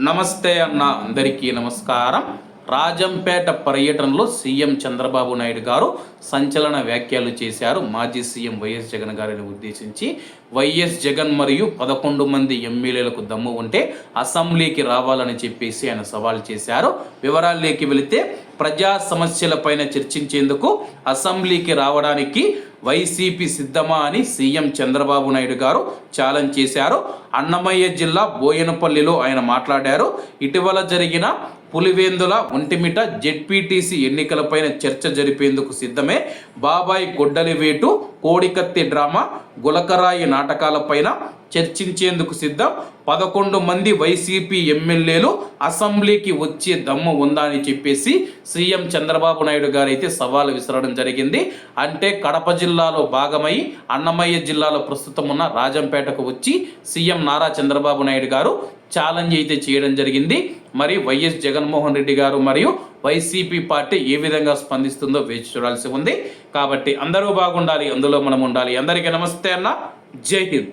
నమస్తే అన్న అందరికీ నమస్కారం. రాజంపేట పర్యటనలో సీఎం చంద్రబాబు నాయుడు గారు సంచలన వ్యాఖ్యలు చేశారు. మాజీ సీఎం వైఎస్ జగన్ గారిని ఉద్దేశించి వైఎస్ జగన్ మరియు పదకొండు మంది ఎమ్మెల్యేలకు దమ్ము ఉంటే అసెంబ్లీకి రావాలని చెప్పేసి ఆయన సవాల్ చేశారు. వివరాల్లోకి వెళితే ప్రజా సమస్యలపైన చర్చించేందుకు అసెంబ్లీకి రావడానికి వైసీపీ సిద్ధమా అని సీఎం చంద్రబాబు నాయుడు గారు ఛాలెంజ్ చేశారు. అన్నమయ్య జిల్లా బోయనపల్లిలో ఆయన మాట్లాడారు. ఇటీవల జరిగిన పులివేందుల ఒంటిమిట జెడ్పీటీసీ ఎన్నికలపైన చర్చ జరిపేందుకు సిద్ధమే. బాబాయ్ గొడ్డలివేటు కోడికత్తి డ్రామా గులకరాయి నాటకాలపైన చర్చించేందుకు సిద్ధం. పదకొండు మంది వైసీపీ ఎమ్మెల్యేలు అసెంబ్లీకి వచ్చే దమ్ము ఉందా అని చెప్పేసి సీఎం చంద్రబాబు నాయుడు గారు అయితే సవాలు విసరడం జరిగింది. అంటే కడప జిల్లాలో భాగమై అన్నమయ్య జిల్లాలో ప్రస్తుతం ఉన్న రాజంపేటకు వచ్చి సీఎం నారా చంద్రబాబు నాయుడు గారు ఛాలెంజ్ అయితే చేయడం జరిగింది. మరి వైఎస్ జగన్మోహన్ రెడ్డి గారు మరియు వైసీపీ పార్టీ ఏ విధంగా స్పందిస్తుందో వేచి చూడాల్సి ఉంది. కాబట్టి అందరూ బాగుండాలి. అందులో మనం ఉండాలి. అందరికీ నమస్తే అన్న. జై హింద్.